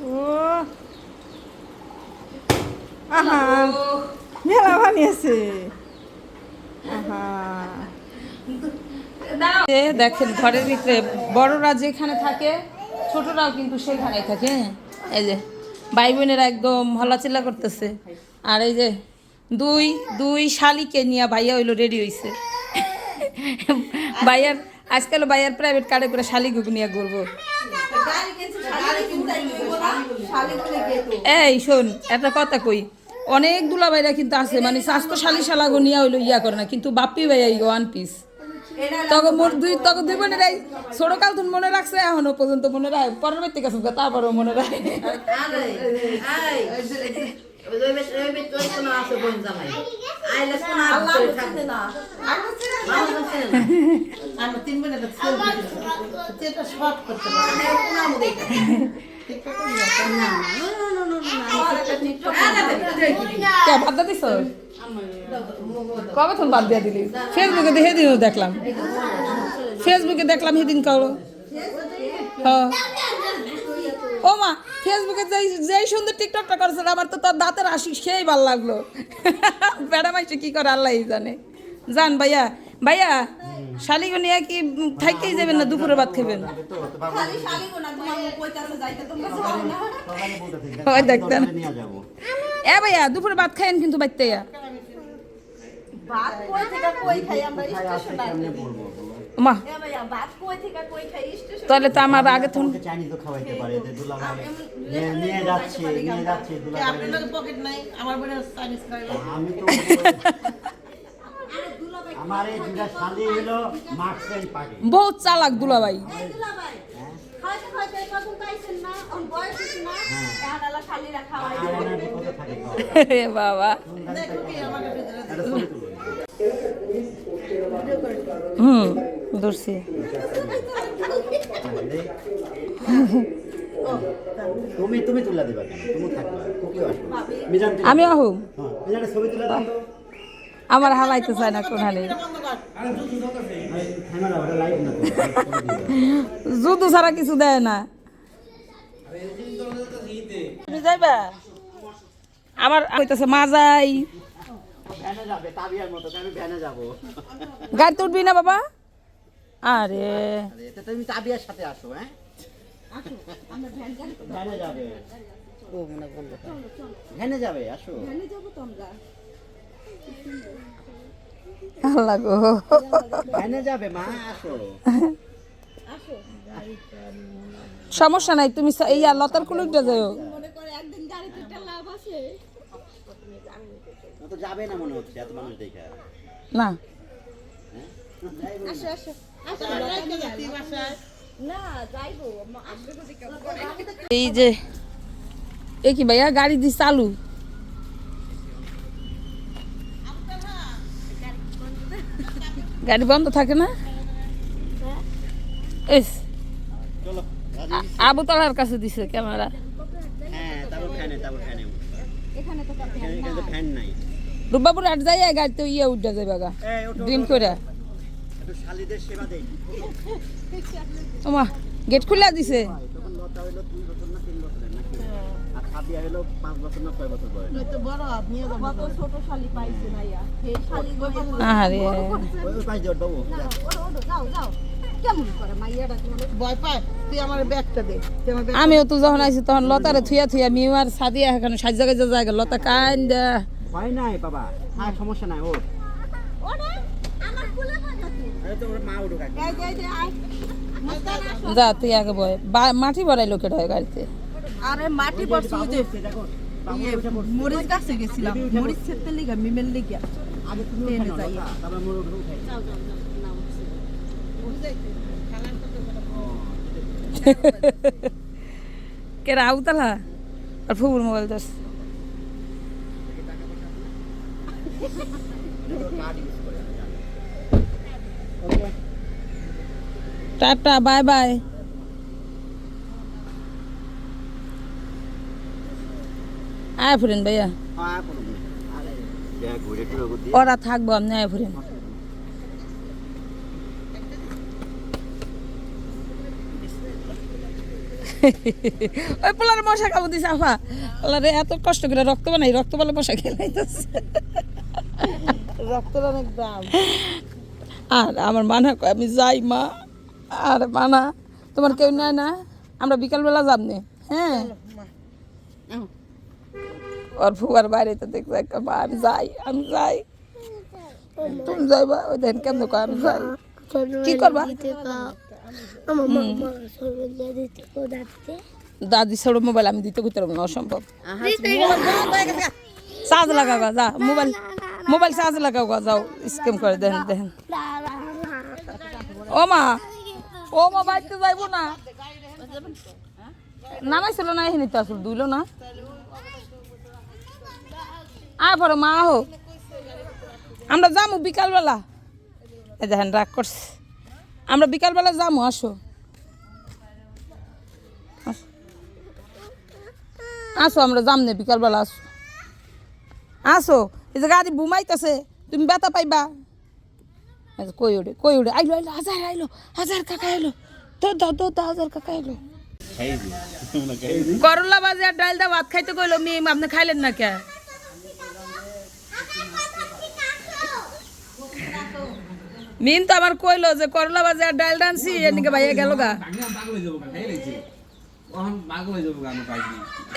ও! আহা! মেলা বানিয়েছে। আহা! দেখেন ঘরের ভিতরে বড়রা যেখানে থাকে ছোটরাও কিন্তু সেখানে থাকে হ্যাঁ? এই যে ভাই বোনেরা একদম হল্লাচিল্লা করতেছে। আর এই যে দুই দুই শালিকে নিয়ে ভাইয়া হইল রেডি হইছে। ভাইয়ার আজকাল ভাইয়ার প্রাইভেট কার্ডে করে শালিগুক নিয়ে ঘুরবো। এই, শোন, একটা কথা কই। অনেক দুলাভাইরা কিন্তু আছে মানে স্বাস্থ্যশালী শালাগো নিয়ে হইল ইয়া করে না, কিন্তু বাপ্পি ভাইয়া ওয়ান পিস তখন মোর দুই তখন দুই বোনের এই ছোট কাল তুমি মনে রাখছে, এখনও পর্যন্ত মনে রাখ, পরের ব্যক্তি কাছে তারপরেও মনে রাখে। বাদ কবে তুমি বাদ দিয়া দিলি ফেসবুকে দেখে দিন দেখলাম ফেসবুকে দেখলাম সেদিন কারও হ্যাঁ ও মা ফেসবুকে যেই যেই সুন্দর টিকটকটা করেছে আমার তো তোর দাঁতের আসি সেই ভালো লাগল। বেড়া মাইসে কি করে আল্লাহ জানে। জান ভাইয়া ভাইয়া শালিগো নিয়ে কি থাইকেই যাবেন না দুপুরে ভাত খাবেন? ওই দেখতেন এ ভাইয়া দুপুরে ভাত খাইন কিন্তু বাইতে ভাত কই থেকে কই খাই আমরা স্টেশন? মা তাহলে তো আমার আগে তো খাওয়াইতে পারে যে দুলাভাই নিয়ে- নিয়ে যাচ্ছে নিয়ে যাচ্ছে দুলাভাই আপনার পকেট নাই আমার বোনের চাইনিজ খাইবে আমি তো আমার এই দুটা শালি হলো মার্কস পাখি বহুত চালাক কখন পাইছেন না অন বয়স না খালি রাখা হয়। এ বাবা। হুম ধরছি তুমি তুমি তুলে দিবা কেন? তুমি থাকবা কুকিও আসবে? মিজান আমি আহুম হ্যাঁ মিজানের ছবি তুলে দাও। তো আমার হালাইতে চায় না দাও। জুতো ছাড়া কিছু দেয় না। তুমি যাইবা? আমার কইতেছে মা যাই। গাড়িতে উঠবি না বাবা? আরে। তুমি তাবিয়ার সাথে আসো হ্যাঁ? ভ্যানে যাবে। ভ্যানে যাবে। আসো। আল্লাহ গো। ভ্যানে যাবে মা আসো। সমস্যা নাই তুমি এই আর লতার কুলুকটা যাও। মনে করে একদিন গাড়িতে লাভ আছে। তো যাবে না মনে হচ্ছে এত মানুষ দেখে। না। আসো আসো। এই যে এ কি ভাইয়া গাড়ি দি চালু। গাড়ি বন্ধ থাকে না? এস চলো আ- আবু তালার কাছে দিছে ক্যামেরা। হ্যাঁ আট ফ্যানে এখানে তো যাই ইয়ে উঠে যাবে গা এই ওঠো, ড্রিম করে একটু শালিদের সেবা দেই ওমা গেট খুলে দিছে। আমিও তো যখন আইছি তখন লতারে থুয়া থুয়া মিউ আর সাদিয়া এখানে সাজ জায়গায় জায়গা লতা কান দা ভয় নাই বাবা। হ্যাঁ সমস্যা নাই ওরে আমার কুলে বাজা তুই আরে তো ওর মা উঠুক আগে এই যে এই যে আয় মুস্তান আসো যা তুই আগে বয় বা- মাটি ভরাই লোকের হয় গাড়িতে আরে মাটি পড়ছে ওই যে সে দেখো বাবু ইয়ে, উঠে পড়ছে। মরিচ গাছে গেছিলাম। মরিচ ছেড়তে লিগা মিমেল লিগা। আগে তুমি উঠে নাও লতা, তারপর মোর উঠে উঠাই যাও যাও যাও নাও কে আউতালা আর ফুবুর মোবাইল দোস টাটা, বাই বাই। আয় ফুরেন ভাইয়া। ওরা থাকব, আপনি আয় ফুরেন। ওই পোলার মশা খাব দিছে, আফা। পোলারে এত কষ্ট করে রক্ত বানাই, রক্ত বলে মশা খেলাইতেছে। রক্তের অনেক দাম। আর আমার মানা কয় আমি যাই মা। আর মানা তোমার কেউ নেয় না? আমরা বিকালবেলা যাব নে। হ্যাঁ? ওর ফুয়ার বাইরে তো দেখতে একটা মা আমি যাই আমি যাই। তুমি যাইবা? ওই দেন কেমন কয় আমি যাই। কি করবা? দাদি ছোড়ো মোবাইল আমি দিতে করতে পারব না অসম্ভব। চার্জ লাগাও গা, যা মোবাইল মোবাইল চার্জ লাগাও যাও, স্ক্যাম করে, দেখেন দেখেন। ও মা ও মা, বাইতে যাইবো না। নামাইছিল না, এখানে তো আসল না। আয় পরে মা হোক আমরা যামু বিকালবেলা। এই দেখেন, রাগ করছে। আমরা বিকালবেলা যামু, আসো। আসো। আমরা যাম বিকালবেলা আসো। আসো। এই যে গাড়ি বুমাইতেছে তুমি ব্যথা পাইবা। কই উঠে কই উঠে আইলো আইলো হাজার আইলো হাজার কাকা আইলো তো দাও তো দাও হাজার কাকা আইলো করলা বাজে আর ডাল দা ভাত খাইতে কইলো মিম আপনি খাইলেন না কে মিম তো আমার কইলো যে করলা বাজে আর ডাল ডানছি এদিকে ভাইয়া গেল গা।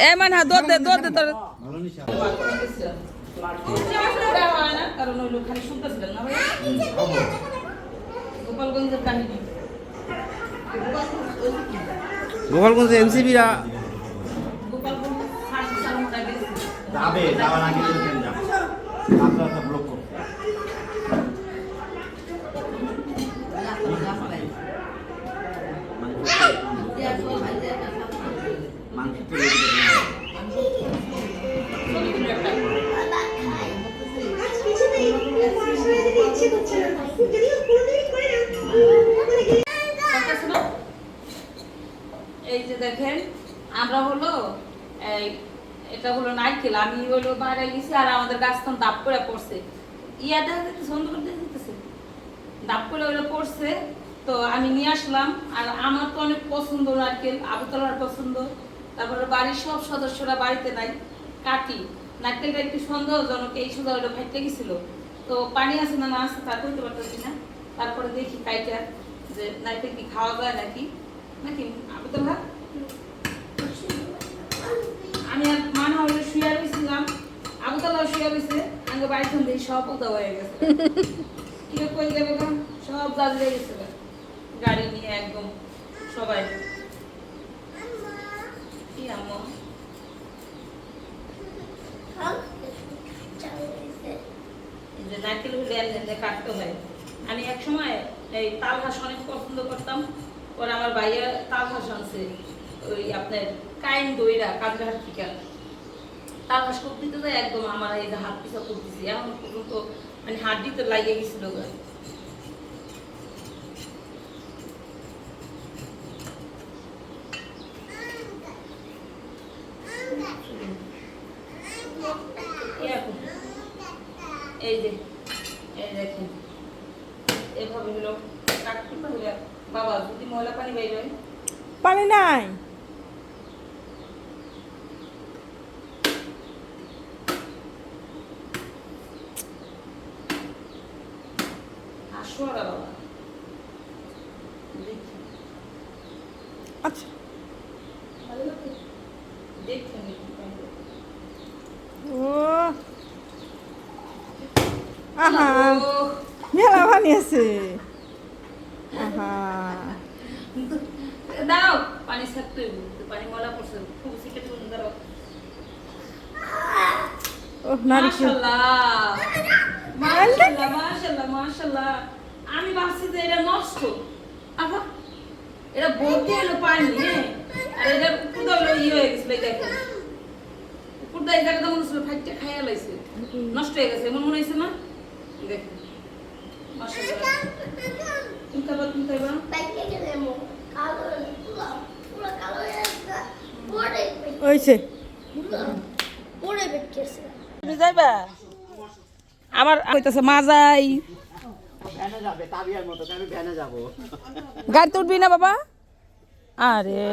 এ, মান হা দোদ দে দোদ দে তোর কারণ ওই লোক খালি শুনতেছিলেন না গোপালগঞ্জের কাহিনী গোপালগঞ্জে গোপালগঞ্জ যাবে যাওয়ার আগে দেখেন, আমরা হলো, এই, এটা হলো নারকেল আমি হলো বাইরে গেছি আর আমাদের গাছটা দাপ করে পড়ছে। ইয়া দেখা যাচ্ছে সুন্দর করে দেখা যাইতেছে। দাপ করে হলো পড়ছে, তো আমি নিয়ে আসলাম, আর আমার তো অনেক পছন্দ নারকেল আবুতলার পছন্দ। তারপরে বাড়ির সব সদস্যরা বাড়িতে নাই কাটি নারকেলটা একটু সন্দেহজনক, এই সুদা হলো ফাইটে গেছিল। তো পানি আছে না না আছে তা করতে পারতেছি না। তারপরে দেখি কাইটা, যে নারকেল কি খাওয়া যায় নাকি? নাকি আবুতল আমি আগে সব হয়ে গেছে। কি কই? সব জাজরে গেছে গাড়ি নিয়ে একদম সবাই। কি আম্মা? নারকেল হয়। আমি এক সময় এই তাল ঘাস অনেক পছন্দ করতাম, পরে আমার ভাইয়া তাল ঘাস আনছে। ওই আপনার দইরা দিতে যায়, একদম আমার এই হাত পিছা করতেছি এখন পর্যন্ত মানে হাড্ডিতে লাগিয়ে গেছিল যে এভাবে হলো বাবা, যদি পানি পানি নাই। আসো ওরা বাবা দেখি আচ্ছা। দেখছেন একটু পানি। ও। আহা। মেলা বানিয়েছে। আহা। দাও পানি ছাড়তে তো পানি ময়লা পড়ছে খুব সিকে তুমি দাও ও নারিকেল মাশাআল্লাহ মাশাআল্লাহ মাশাআল্লাহ মাশাআল্লাহ আমি ভাবছি যে এটা নষ্ট। আবা এটা ভর্তি হলো পানি হ্যাঁ? আর এটা হলো ইয়ে হয়ে গেছিল দেখেন উপরটা এই জায়গাটা মনে হচ্ছিল ফাইটটা খাইয়া লাইছে। নষ্ট হয়ে গেছে এমন মনে হয়েছে না? দেখেন মাশাআল্লাহ। তুমি খাবা তুমি তুমি যাইবা? আমার কইতাছে মা যাই। গাড়িতে উঠবি না বাবা? আরে।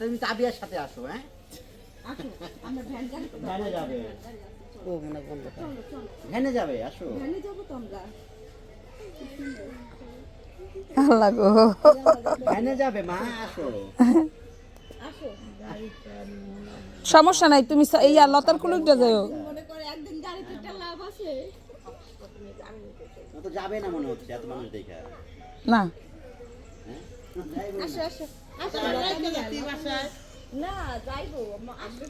তুমি তাবিয়ার সাথে আসো হ্যাঁ? ভ্যানে যাবে। ও মনে বলল ভ্যানে যাবে আসো। আল্লাহ গো। ভ্যানে যাবে মা আসো। সমস্যা নাই তুমি এই আর লতার কুলুকটা যাও মনে করে একদিন গাড়িতে লাভ আছে। তো যাবে না মনে হচ্ছে এত মানুষ দেখে না। আসো আসো। আসো না যাইবো। আসবে